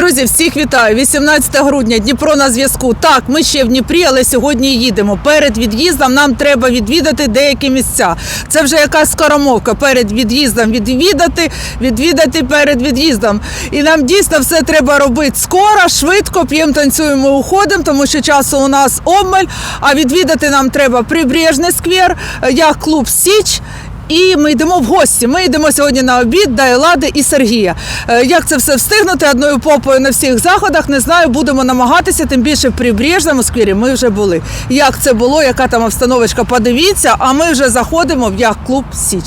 Друзі, всіх вітаю! 18 грудня, Дніпро на зв'язку. Так, ми ще в Дніпрі, але сьогодні їдемо. Перед від'їздом нам треба відвідати деякі місця. Це вже якась скоромовка. Перед від'їздом відвідати, відвідати перед від'їздом. І нам дійсно все треба робити скоро, швидко, п'ємо, танцюємо, уходимо, тому що часу у нас обмаль. А відвідати нам треба Прибрежний сквер, як клуб Січ. І ми йдемо в гості. Ми йдемо сьогодні на обід до Елади і Сергія. Е, Як це все встигнути одною попою на всіх заходах, не знаю. Будемо намагатися, тим більше в прибережному сквері ми вже були. Як це було, яка там обстановочка, подивіться, а ми вже заходимо в як клуб Січ.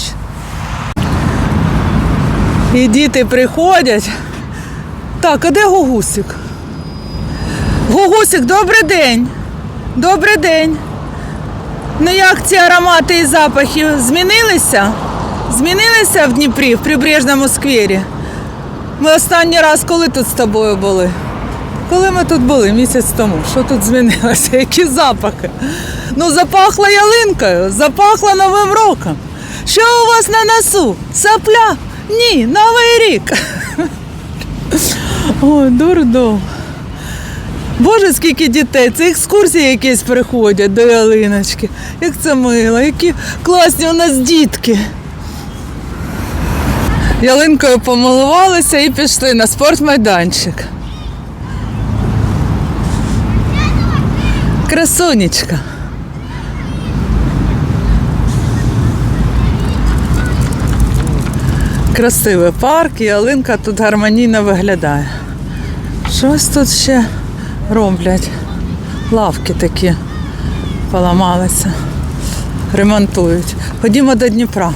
І діти приходять. Так, а де Гогусик? Гогусик, добрий день. Добрий день. Ну як ці аромати і запахи змінилися? Змінилися в Дніпрі, в прибережному сквері? Ми останній раз коли тут з тобою були? Коли ми тут були місяць тому, що тут змінилося? Які запахи? Ну, запахло ялинкою, запахло Новим роком. Що у вас на носу? Сапля? Ні, Новий рік. Ой, дурдом. Боже, скільки дітей, це екскурсії якісь приходять до ялиночки. Як це мило, які класні у нас дітки. Ялинкою помилувалися і пішли на спортмайданчик. Красунечка. Красивий парк, ялинка тут гармонійно виглядає. Щось тут ще роблять. Лавки такі поламалися, ремонтують. Ходімо до Дніпра.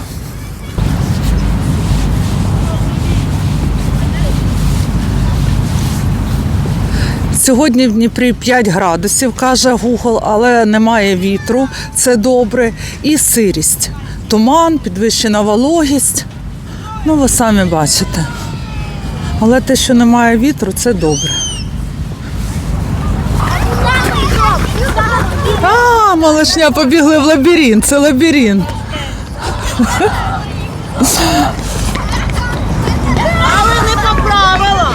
Сьогодні в Дніпрі 5 градусів, каже Google, але немає вітру, це добре. І сирість. Туман, підвищена вологість. Ну, ви самі бачите. Але те, що немає вітру, це добре. А, малышня побігли в лабіринт. Це лабіринт. Але не по правилам.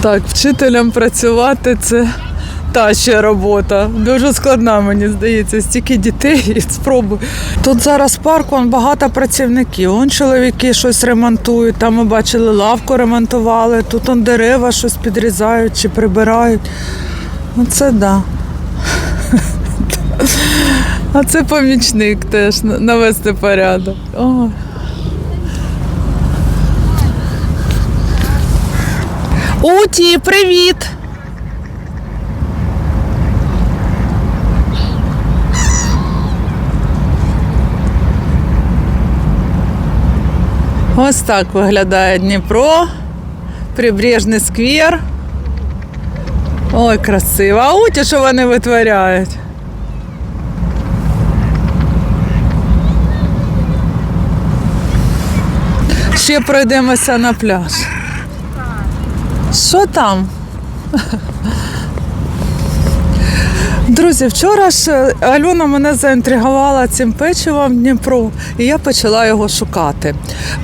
Так, вчителям працювати це та ще робота. Дуже складна, мені здається, стільки дітей і спробуй. Тут зараз парк, вон багато працівників. Вон чоловіки щось ремонтують. Там ми бачили лавку ремонтували, тут он дерева щось підрізають чи прибирають. Ну це да. А це помічник теж навести порядок. Ой. Уті, привіт! Ось так виглядає Дніпро, прибережний сквер. Ой, красиво. А уті, що вони витворяють? Ще пройдемося на пляж. Що там? Друзі, вчора ж Альона мене заінтригувала цим печивом Дніпро, і я почала його шукати.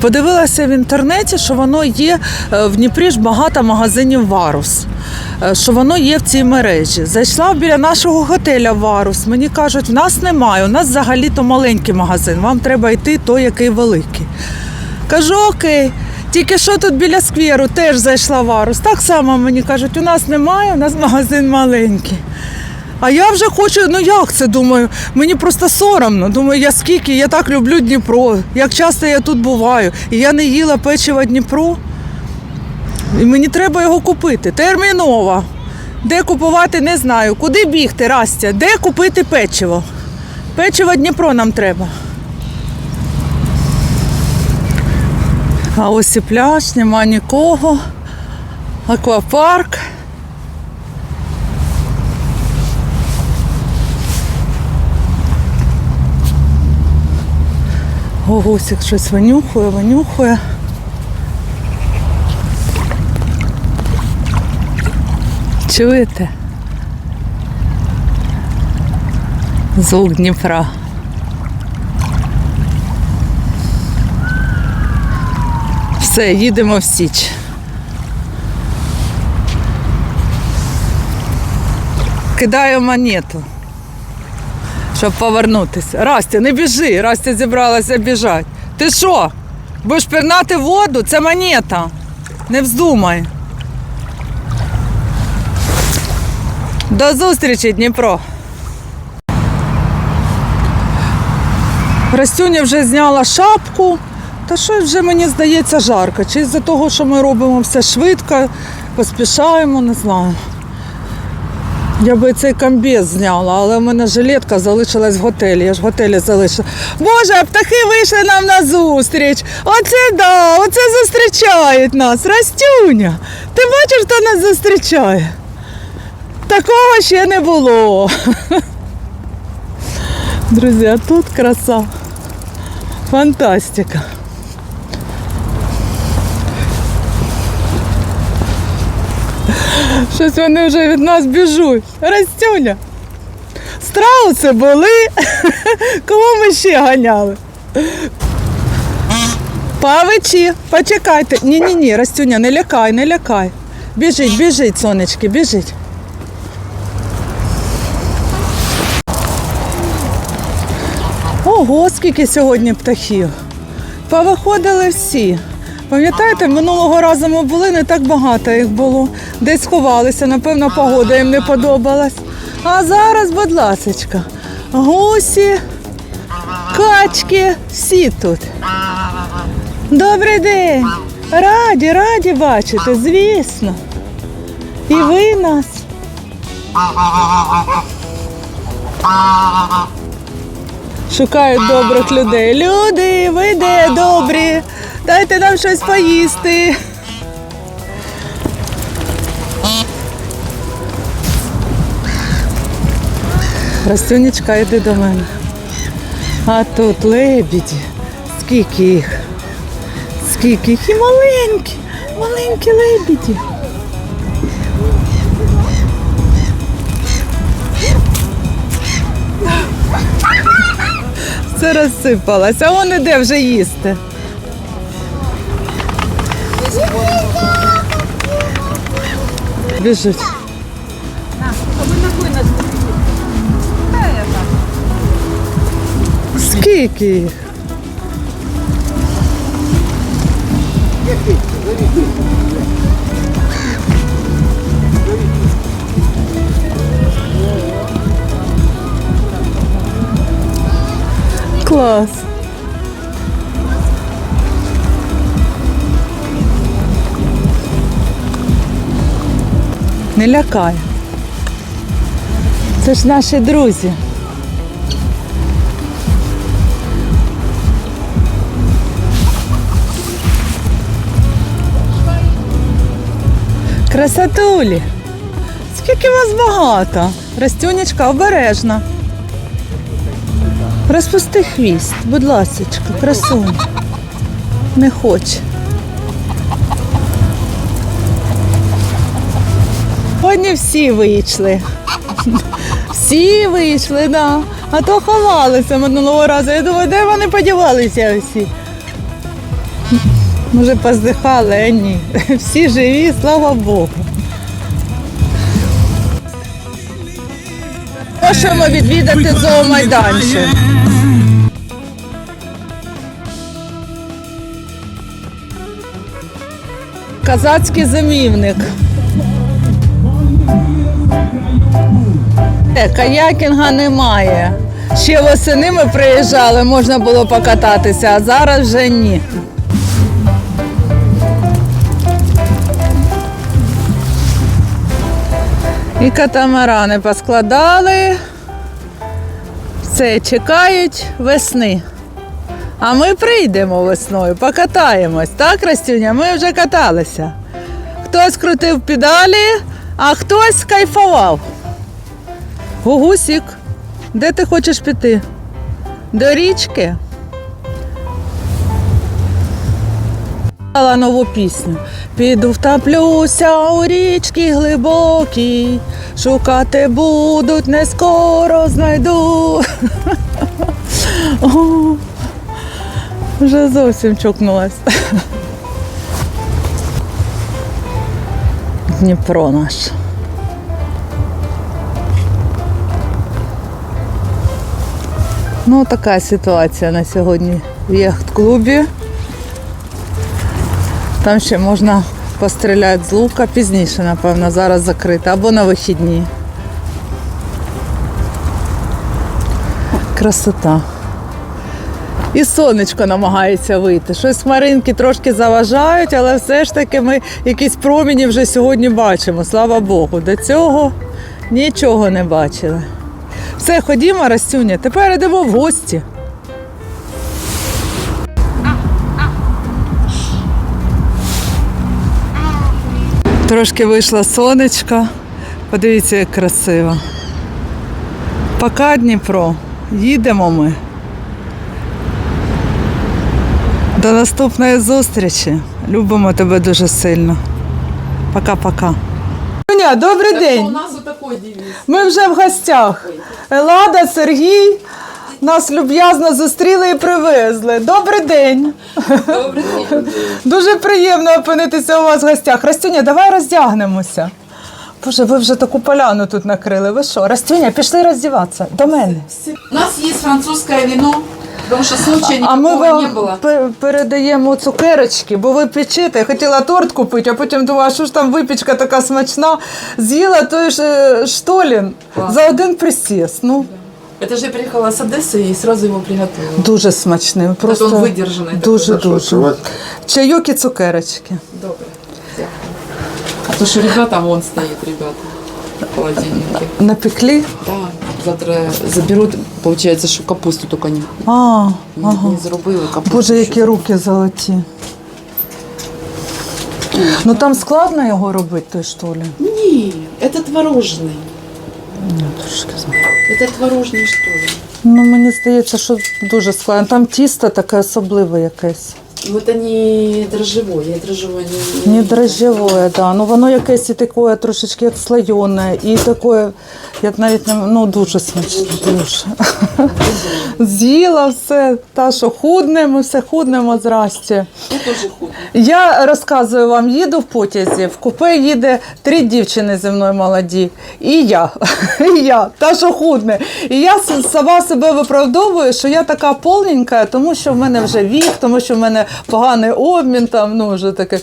Подивилася в інтернеті, що воно є е, в Дніпрі ж багато магазинів Варус. е, Що воно є в цій мережі. Зайшла біля нашого готеля Варус. Мені кажуть, в нас немає, у нас взагалі-то маленький магазин. Вам треба йти той, який великий. Кажу, окей. Тільки що тут біля скверу теж зайшла Варус. Так само мені кажуть, у нас немає, у нас магазин маленький. А я вже хочу, ну як це думаю? Мені просто соромно. Думаю, я скільки, я так люблю Дніпро, як часто я тут буваю. І я не їла печиво Дніпро. І мені треба його купити. Терміново. Де купувати, не знаю. Куди бігти, Растя? Де купити печиво? Печиво Дніпро нам треба. А ось і пляж, нема нікого. Аквапарк. Гогусик щось винюхує, винюхує. Чуєте? Звук Дніпра. Все, їдемо в Січ. Кидаю монету, щоб повернутися. Растя, не біжи, Растя зібралася біжати. Ти що? Будеш пірнати воду? Це монета. Не вздумай. До зустрічі, Дніпро. Растюня вже зняла шапку. Та щось вже мені здається жарко. Чи з-за того, що ми робимо все швидко, поспішаємо, не знаю. Я би цей комбез зняла, але в мене жилетка залишилась в готелі. Я ж в готелі залишила. Боже, птахи вийшли нам на зустріч. Оце да, оце зустрічають нас. Растюня. Ти бачиш, хто нас зустрічає? Такого ще не було. Друзі, а тут краса. Фантастика. Щось вони вже від нас біжуть. Растюня. Страуси були. Кого ми ще ганяли? Павичі, почекайте. Ні-ні ні, Растюня, не лякай, не лякай. Біжить, біжить, сонечки, біжить. Ого, скільки сьогодні птахів. Повиходили всі. Пам'ятаєте, минулого разу ми були, не так багато їх було. Десь сховалися, напевно, погода їм не подобалась. А зараз, будь ласочка, гусі, качки, всі тут. Добрий день! Раді, раді бачити, звісно. І ви нас. Шукають добрих людей. Люди, ви де добрі? Дайте нам щось поїсти. Растюнечка, йди до мене. А тут лебіді. Скільки їх? Скільки їх і маленькі, маленькі лебіді. Все розсипалось, а он іде вже їсти. Біжить. Скільки їх? Клас. Не лякай. Це ж наші друзі. Красотулі. Скільки вас багато. Растюнечка обережна. Розпусти хвіст, будь ласочка, красуня. Не хоче. Сьогодні всі вийшли. Всі вийшли, да. А то ховалися минулого разу. Я думаю, де вони подівалися всі? Може, поздихали, а ні. Всі живі, слава Богу. Можемо відвідати зоомайданчик. Казацький зимівник. Каякінга немає. Ще восени ми приїжджали, можна було покататися, а зараз вже ні. І катамарани поскладали. Все, чекають весни. А ми прийдемо весною, покатаємось. Так, Растюня? Ми вже каталися. Хтось крутив педалі, а хтось кайфував. Гугусік, де ти хочеш піти? До річки? Співала нову пісню. Піду втоплюся у річки глибокій, шукати будуть, не скоро знайду. О, вже зовсім чокнулась. Дніпро наш. Ну, така ситуація на сьогодні в яхт-клубі. Там ще можна постріляти з лука пізніше, напевно, зараз закрито, або на вихідні. Красота. І сонечко намагається вийти. Щось хмаринки трошки заважають, але все ж таки ми якісь проміні вже сьогодні бачимо. Слава Богу. До цього нічого не бачили. Все, ходімо, Растюня, тепер йдемо в гості. Трошки вийшло сонечко. Подивіться, як красиво. Пока Дніпро. Їдемо ми. До наступної зустрічі. Любимо тебе дуже сильно. Пока-пока. Добрий день. Ми вже в гостях. Елада, Сергій нас люб'язно зустріли і привезли. Добрий день. Добрый день. Дуже приємно опинитися у вас в гостях. Растюня, давай роздягнемося. Боже, ви вже таку поляну тут накрили. Ви що? Растюня, пішли роздіватися. До мене. У нас есть французское вино, потому что случая А ми никакого не вам было. пе- передаємо цукерочки, бо ви печете. Я хотіла торт купити, а потім думала, що ж там випічка така смачна. З'їла той ж е, штолін Клас. за один присіс. Ну, Это же я приехала с Одессы и сразу его приготовила. дуже смачний. Просто он видержаний такий. Дуже Так що, дуже. відкривати? Чайок і цукерочки. Доброе. Дякую. А то что ребята, вон стоит, ребята, в холодильнике. Напекли? Да, завтра заберут, получается, что капусту только не, А, не, ага. не зробили. Капусту Боже, ще які руки золоті. Ну там складно його робити, той штолі. Ні, это творожный. Это творожный что ли? Ну мені здається, що дуже складно. Там тісто таке особливе якесь. Ну это не дрожжевое, дрожжевое не... Не дрожжевое, да. Ну воно якесь і таке трошечки як слоєне, і таке, я навіть не ну дуже смачне. Дуже. З'їла все, та що худнемо, все худнемо зрасті. Я тоже. Я розказую вам, їду в потязі. В купе їде три дівчини зі мною молоді. І я. І я, та що худне. І я с- сама себе виправдовую, що я така повненька, тому що в мене вже вік, тому що в мене поганий обмін, там, ну вже таке.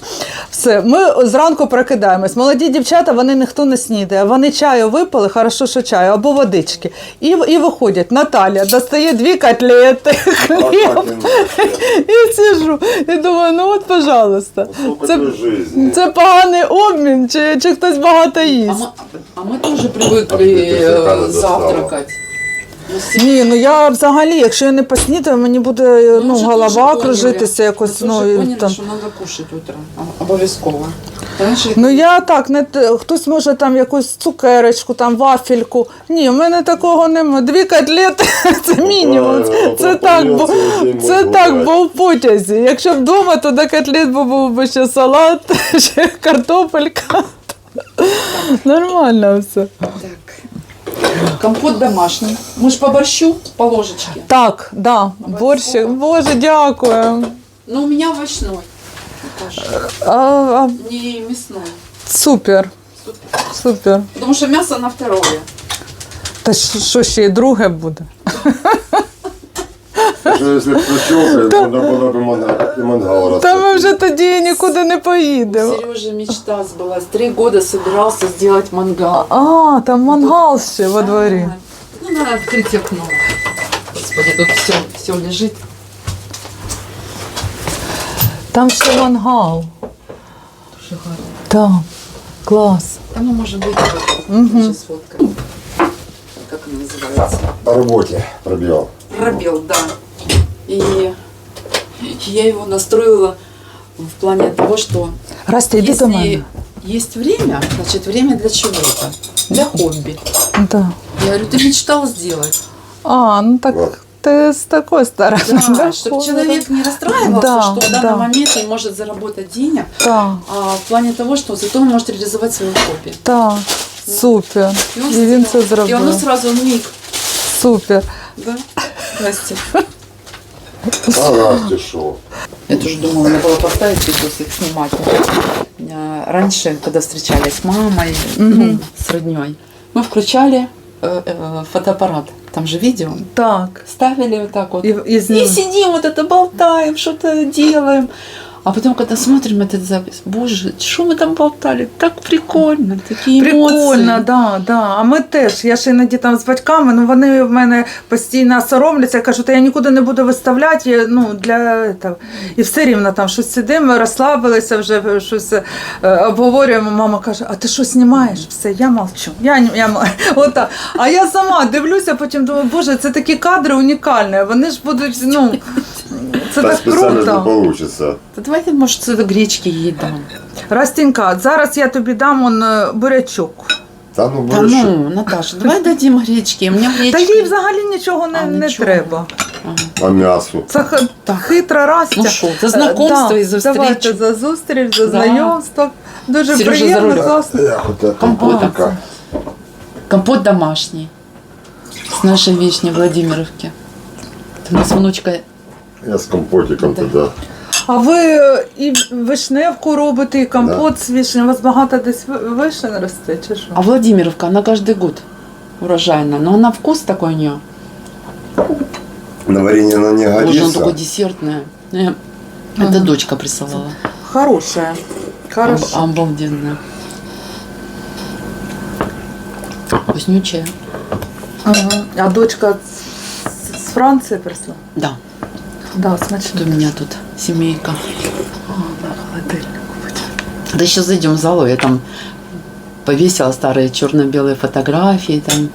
Все. Ми зранку прокидаємось. Молоді дівчата, вони ніхто не снідає. Вони чаю випили, хорошо, що чаю, або водички. І, і виходять. Наталя достає дві котлети, хліб. І сижу. І думаю, ну от, пожалуйста. Це, жизни. це поганий обмін, чи, чи хтось багато А їсть? мы, а мы тоже А привыкли ты э, всегда завтракать. Ну, всі- Ні, ну я взагалі, якщо я не поснідаю, мені буде ну, голова кружитися якось. Ну, і поняли, там. що треба кушати утром. Обов'язково. Ну я так, не те- хтось може там якусь цукерочку, там вафельку. Ні, в мене такого немає. Дві котлети це мінімум. правильно, Це так, бо це так, гуляти. бо в потязі. Якщо вдома, то до котлет був би ще салат, ще картопелька. Нормально все. так. Компот домашній. Ми ж по борщу, по ложечке. Так, да, борщик. Боже, дякую. Ну, у меня овощной. А, а, Не мясной. супер, Супер. супер. Потому что мясо на второе. Та що що ще й друге буде? Що якщо б причокали, можна було б і мангал- і мангал Та ми розтопити. вже тоді нікуди не поїдемо. Сережа мечта сбылась. Три года собирался сделать мангал. А, там мангал ще во дворі. Ну, надо открыть окно. Господи, тут все, все лежит. Там ще мангал. Шикарно. Так, клас. Там, ну, может быть, вот, сейчас сфоткаю. Как она называется? По роботі пробіл. Пробел, да. И я его настроила в плане того, что Растя, йди до мене. если есть время, значит время для чего-то, для хобби. Да. Я говорю, ты мечтал сделать. А, ну так Вот. ти з такої сторони. Да, чтобы человек не расстраивался, Да, что в данный да. момент не может заработать денег, Так, а в плане того, что зато он может реализовать свое хобби. так, супер. И он, І він це сделал. И оно зробив. сразу миг. Супер. Да? Здрасте. А Насті що? Я тоже думала, надо было поставить видосик снимать. У меня раньше, когда встречались с мамой, ну, с родней, мы включали э, э, фотоаппарат. Там же видео. Так. Ставили вот так вот. І, і з ним. И сидим вот это болтаем, что-то делаем. А потом, когда смотрим этот запись, боже, что мы там болтали? Так прикольно, такие Прикольно, эмоции. да, да. А ми теж. Я ще іноді там з батьками, ну вони в мене постійно соромляться. Я кажу, та я нікуди не буду виставляти. я, Ну, для этого. І все рівно там щось сидимо, розслабилися, вже щось е, обговорюємо. Мама каже: А ти що знімаєш? Все, я мовчу. Я, не- я, м- Отак. А я сама дивлюся, потім думаю, боже, це такі кадри унікальні. Вони ж будуть, ну це Та так не круто. вийде. Да давайте, может, это гречки ей дам. Растінька, зараз я тобі дам он е, бурячок. Та ну Да будеш. ну, Наташа, давай дадим гречки. У меня гречки. Та їй взагалі нічого не, А, не нічого. треба. А м'ясо. Це х- Так. хитра Растя. Ну що, за знакомство Е, і за Давайте за зустріч, за Да. знайомство. Дуже Сережа за приємно, рулем. класно. Я хоч Компота. компотика. Компот домашний. С нашей вишни Владимировки. Это у нас внучка. Я з компотиком Да. туди. А ви е, і вишневку робите, і компот з вишні. У вас багато десь ви- вишень росте, чи що? А Владимировка, она каждый год урожайная. Но она вкус такой у нее. На варенье она не Боже, она годится. такое десертное. Э, Это дочка присылала. Хороше. Хороше. Об- Обалденная. Вкуснючая. Ага. А дочка з, з Франції прийшла? Да, Да, вот смачно. у меня тут семейка. Холодильник. Да сейчас зайдем в залу, я там повесила старые черно-белые фотографии, там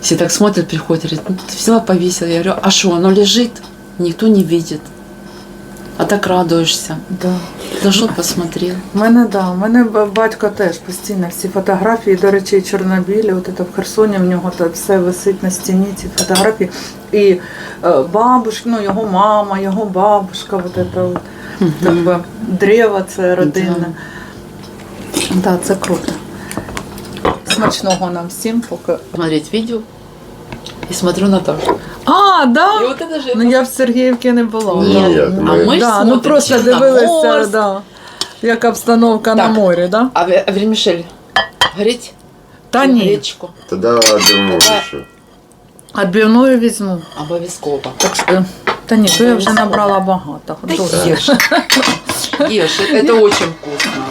все так смотрят, приходят, говорят, ну, ты взяла, повесила. Я говорю, а что, оно лежит, никто не видит. А так радуешься. Да. Зашел, посмотрел. У мене да, у мене б- батько теж постійно всі фотографії, до речі, і чорнобілі, от це в Херсоні в нього то все висить на стіні, ці фотографії. І е, бабушки, ну його мама, його бабушка, от це от, так би, древо це родинне. Да. це круто. Смачного нам всім поки. Смотреть видео и смотрю Наташу. А, да? И вот это же... Ну я в Сергіївці не була. Ні, Да. ні, а ми- мы ж Да, ну смотрим просто дивилися, Черноморск. да, як обстановка на Так. морі, да? А, Ве- а Вермишель, гореть? Та ні, Гречку. Тоді одягну ще. відбивною візьму. Обовязково. Так що, та ні, то я вже набрала багато. Дуже. Ешь. Ешь, это, это очень вкусно.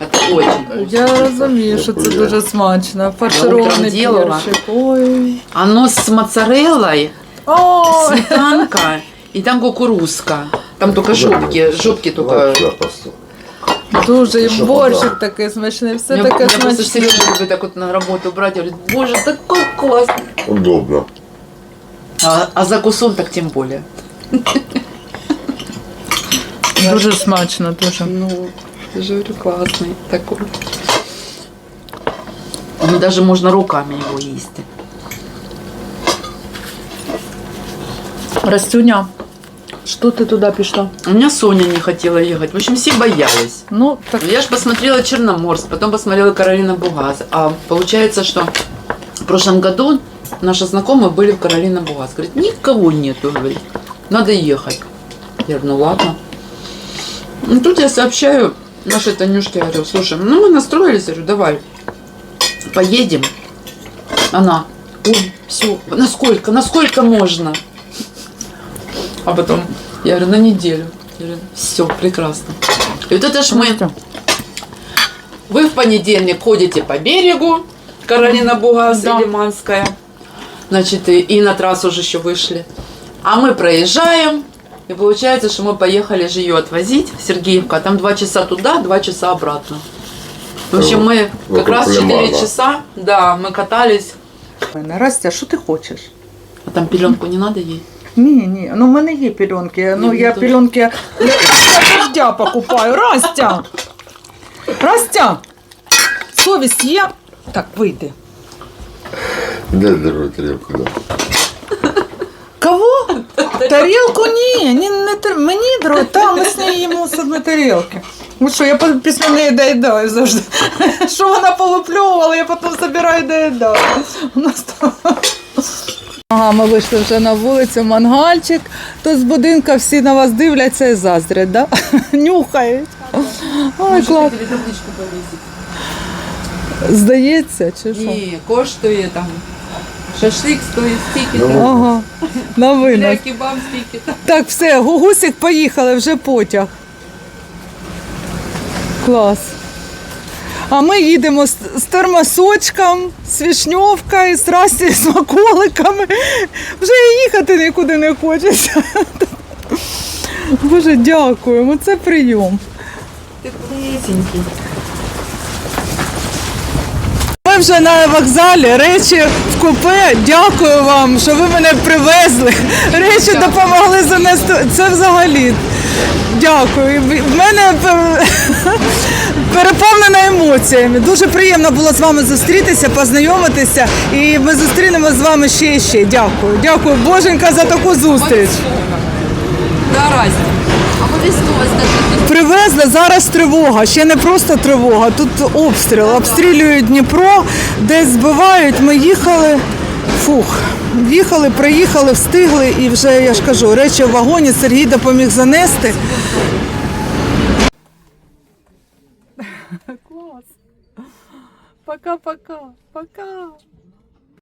Это очень вкусно. Я розумію, що це дуже смачно. Фарширований ділала. перчик. Ой. Оно с моцареллой, Ой. сметанка и там кукурузка. Там только жопки, жопки только. Давай, просто. Дуже і Що борщик подав? такий смачний, все Меня, таке меня просто смачне. Сережа любит так вот на работу брать. Говорит, боже, такой класс. Удобно. А, а за кусом так тем более. Дуже смачно, дуже. Ну, говорю, классный такой. Ну, даже можно руками его есть. Растюня, що ти туди пішла? У меня Соня не хотела ехать. В общем, все боялись. Ну, так Я же посмотрела Черноморск, потом посмотрела Каролина Бугаз. А получается, что в прошлом году наши знакомые были в Каролина Бугаз. Говорит, никого нету, говорит, надо ехать. Я говорю, ну ладно. Ну, тут я сообщаю нашей Танюшке, говорю, слушай, ну мы настроились, я говорю, давай, поедем. Она, ой, все, насколько, насколько можно? А потом, я говорю, на неделю. Я говорю, все, прекрасно. И вот это ж мы вы в понедельник ходите по берегу, Каролина Бугас Да. или Манская Значит, и, и на трассу уже еще вышли. А мы проезжаем, и получается, что мы поехали же ее отвозить в Сергеевку, а там два часа туда, два часа обратно. В общем, мы как Вокруг раз 4 Лимана. часа, да, мы катались. мене. Растя, що ти хочеш? А там пеленку не надо ей? Ні, ні, ну в мене є пільонки. Ну Ні, я ну, пільонки для дождя покупаю. Растя! Растя! Совість є? Так, вийди. Де другу тарілку? Да. Кого? Тарілку ні, ні не тар... мені дро, та ми з нею їмо з одної тарілки. Ну що, я після неї доїдаю завжди. Що вона полупльовувала, я потім забираю і доїдаю. У нас там... Ага, ми вийшли вже на вулицю, мангальчик. Тут з будинка всі на вас дивляться і заздрять, да? Нюхають. Ой, клас. Табличку. Здається, чи що? Ні, коштує там Шашлик стоит стики. Ага. На винос. Кебаб стики. Так, все, гугусик, поїхали, вже потяг. Клас. А ми їдемо з, з термосочком, з вішньовкою, з расті з смаколиками. Вже і їхати нікуди не хочеться. Боже, дякуємо, це прийом. Ты плесенький. Ми вже на вокзалі, речі в купе. Дякую вам, що ви мене привезли. Речі допомогли занести. Це взагалі. Дякую. В мене переповнена емоціями. Дуже приємно було з вами зустрітися, познайомитися. І ми зустрінемося з вами ще і ще. Дякую. Дякую, Боженька, за таку зустріч. Разница. Привезли зараз тривога. Ще не просто тривога. Тут обстріл. Обстрілюють Дніпро, десь збивають. Ми їхали. Фух, їхали, приїхали, встигли, і вже я ж кажу, речі в вагоні Сергій допоміг занести. Клас. Пока-пока. Пока.